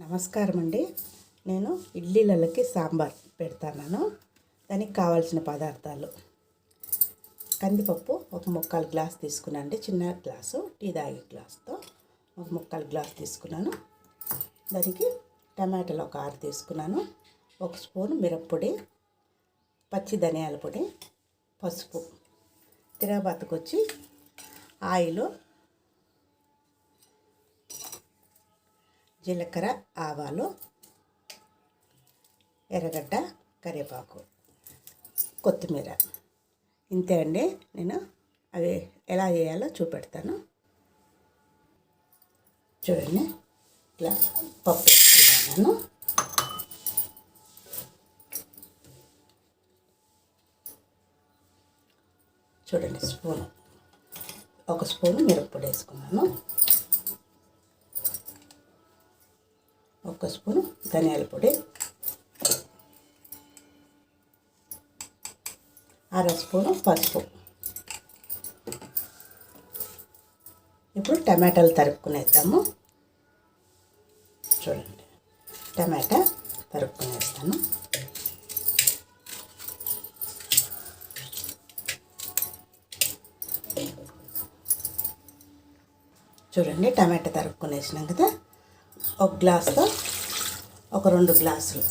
నమస్కారం అండి నేను ఇడ్లీలకి సాంబార్ పెడతాను దానికి కావాల్సిన పదార్థాలు. కందిపప్పు ఒక ముక్కాలు గ్లాస్ తీసుకున్నాను చిన్న గ్లాసు టీ తాగే గ్లాస్తో ఒక ముక్కాలు గ్లాస్ తీసుకున్నాను. దానికి టమాటాలు ఒక ఆరు తీసుకున్నాను. ఒక స్పూన్ మిరప్పొడి పచ్చి ధనియాల పొడి పసుపు. తిరగబాతకు వచ్చి ఆయిల్ జీలకర్ర ఆవాలు ఎర్రగడ్డ కరివేపాకు కొత్తిమీర. ఇంతే అండి. నేను అవి ఎలా చేయాలో చూపెడతాను. చూడండి. ఇట్లా పప్పు వేసుకుంటాను చూడండి స్పూను. ఒక స్పూను మిరప్పొడి వేసుకున్నాను. ఒక స్పూను ధనియాల పొడి. అర స్పూను పసుపు. ఇప్పుడు టమాటాలు తరుపుకునేద్దాము. చూడండి. టమాటా తరుపుకునేస్తాను. చూడండి టమాటా తరుక్కునేసినాం కదా. ఒక గ్లాస్తో ఒక రెండు గ్లాసులు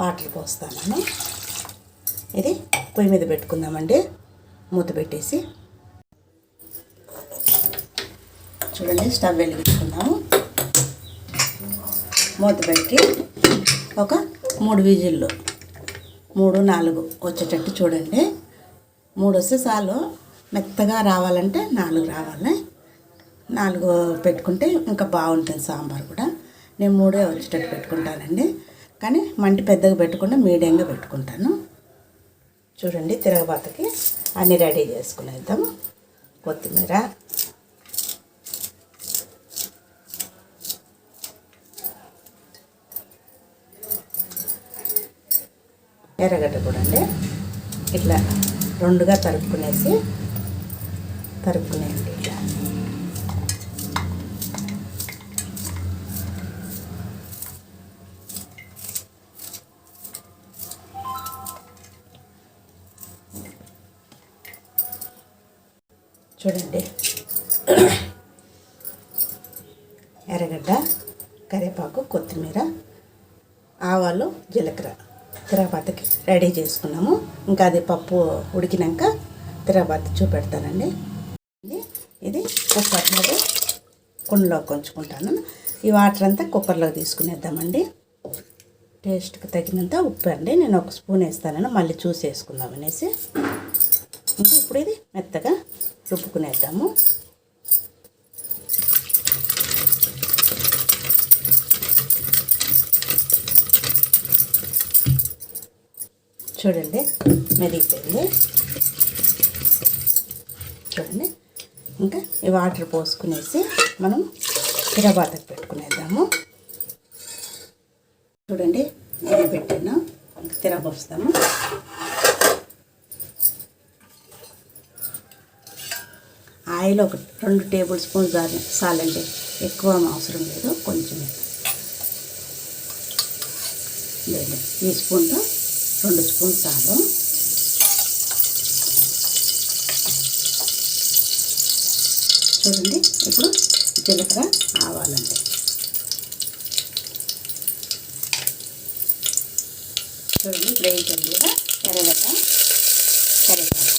వాటర్ పోస్తాను ఇది పొయ్యి మీద పెట్టుకుందామండి. మూత పెట్టేసి చూడండి స్టవ్ వెలిగించుకుందాము మూత పెట్టి ఒక మూడు విజిల్లు మూడు నాలుగు వచ్చేటట్టు చూడండి. మూడు వస్తే చాలు. మెత్తగా రావాలంటే నాలుగు రావాలి. నాలుగు పెట్టుకుంటే ఇంకా బాగుంటుంది సాంబార్ కూడా. నేను మూడే వచ్చేటట్టు పెట్టుకుంటానండి. కానీ మంటి పెద్దగా పెట్టకుండా మీడియంగా పెట్టుకుంటాను. చూడండి తిరగబాతకి అన్నీ రెడీ చేసుకునేద్దాం. కొత్తిమీర. ఎర్రగడ్డ కూడా అండి. ఇట్లా రెండుగా తరుపుకునేసి తరుపుకునేయండి ఇట్లా. చూడండి. ఎర్రగడ్డ కరివేపాకు కొత్తిమీర ఆవాలు జీలకర్ర. తిరగబాతకి రెడీ చేసుకున్నాము. ఇంకా అది పప్పు ఉడికినాక తిరగబాత చూపెడతానండి. ఇది కుక్కర్లో కుండలో కొంచుకుంటాను. ఈ వాటర్ అంతా కుక్కర్లో తీసుకునేద్దామండి. టేస్ట్కి తగినంత ఉప్పు అండి. నేను ఒక స్పూన్ వేస్తానని మళ్ళీ చూసి వేసుకుందాం అనేసి. ఇంకా ఇప్పుడు ఇది మెత్తగా రుబ్బుకునేద్దాము. చూడండి మెరిగిపోయింది చూడండి ఇంకా ఈ వాటర్ పోసుకునేసి మనం తిరబాతకు పెట్టుకునేద్దాము. చూడండి నేను పెట్టాను ఇంకా తిరబోస్తాము ఆయిల్ ఒక రెండు టేబుల్ స్పూన్స్ చాలండి ఎక్కువ అవసరం లేదు. కొంచెం లేదు ఈ స్పూన్తో రెండు స్పూన్స్ చాలు చూడండి. ఇప్పుడు జీలకర్ర ఆవాలండి. చూడండి. ఇప్పుడు వేయించండి ఎర్రగడ్డ కరివేపాకు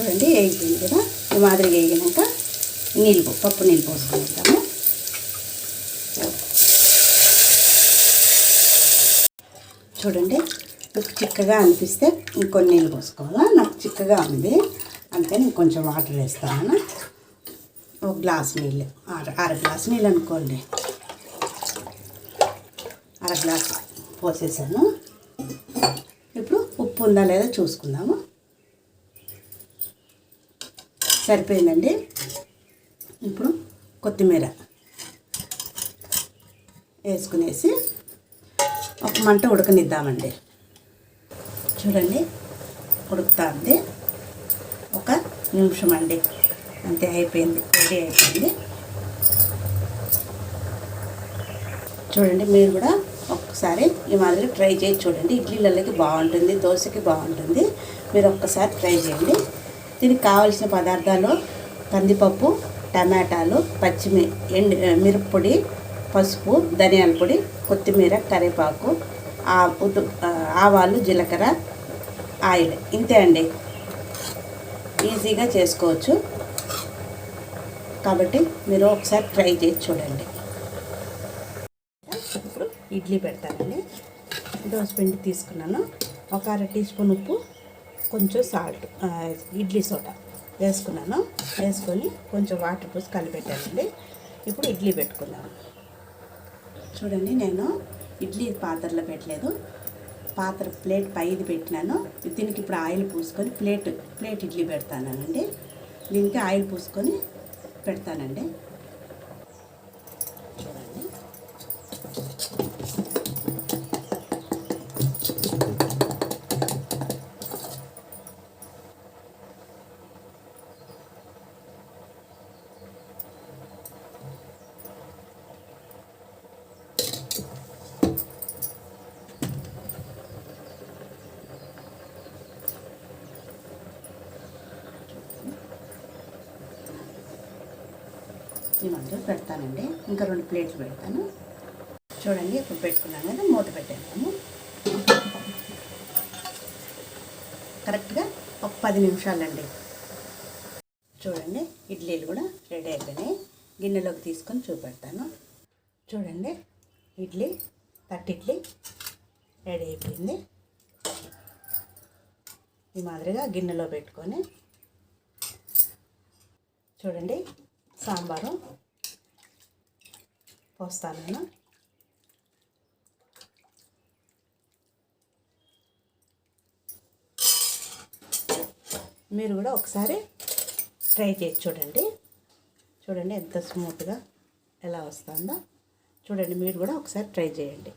చూడండి వేగిపోయింది కదా? ఈ మాదిరిగా వేగినాక నీళ్ళు పో- పప్పు నీళ్ళు పోసుకుంటాము చూడండి మీకు చిక్కగా అనిపిస్తే ఇంకొన్ని నీళ్ళు పోసుకోవాలా? నాకు చిక్కగా ఉంది. అంతే నేను కొంచెం వాటర్ వేస్తాను. ఒక గ్లాస్ నీళ్ళు. అర అర గ్లాస్ నీళ్ళు అనుకోండి. అర గ్లాస్ పోసేసాను. ఇప్పుడు ఉప్పు ఉందా లేదా చూసుకుందాము. సరిపోయిందండి. ఇప్పుడు కొత్తిమీర వేసుకునేసి ఒక మంట ఉడకనిద్దామండి. చూడండి ఉడుకుతుంది. ఒక నిమిషం అండి అంతే అయిపోయింది రెడీ అయిపోయింది. చూడండి మీరు కూడా ఒక్కసారి ఈ మాదిరి ట్రై చేసి చూడండి. ఇడ్లీలకి బాగుంటుంది దోశకి బాగుంటుంది. మీరు ఒక్కసారి ట్రై చేయండి. దీనికి కావలసిన పదార్థాలు కందిపప్పు టమాటాలు పచ్చిమి ఎండు మిరప్పొడి పసుపు ధనియాల పొడి కొత్తిమీర కరివేపాకు ఆ ఆవాలు జీలకర్ర ఆయిల్. ఇంతే అండి. ఈజీగా చేసుకోవచ్చు. కాబట్టి మీరు ఒకసారి ట్రై చేసి చూడండి. ఇప్పుడు ఇడ్లీ పెడతానండి. పిండి తీసుకున్నాను. ఒక అర టీ స్పూన్ ఉప్పు. కొంచెం సాల్ట్ ఇడ్లీ సోడా వేసుకున్నాను. వేసుకొని కొంచెం వాటర్ పోసి కలిపెట్టానండి. ఇప్పుడు ఇడ్లీ పెట్టుకున్నాను. చూడండి నేను ఇడ్లీ పాత్రలో పెట్టలేదు. పాత్ర ప్లేట్ పైది పెట్టినాను. దీనికి ఇప్పుడు ఆయిల్ పూసుకొని ప్లేట్ ప్లేట్ ఇడ్లీ పెడతానండి. దీనికి ఆయిల్ పూసుకొని పెడతానండి. ఈ మధ్య పెడతానండి. ఇంకా రెండు ప్లేట్లు పెడతాను. చూడండి ఇప్పుడు పెట్టుకున్నాను కదా మూత పెట్టేస్తాము కరెక్ట్గా ఒక పది నిమిషాలండి. చూడండి ఇడ్లీలు కూడా రెడీ అయిపోయినాయి. గిన్నెలోకి తీసుకొని చూపెడతాను. చూడండి ఇడ్లీ తట్టి ఇడ్లీ రెడీ అయిపోయింది. ఈ మాదిరిగా గిన్నెలో పెట్టుకొని చూడండి సాంబారు. పోస్తాను నేను. మీరు కూడా ఒకసారి ట్రై చేసి చూడండి. చూడండి ఎంత స్మూత్గా ఎలా వస్తుందో. చూడండి మీరు కూడా ఒకసారి ట్రై చేయండి.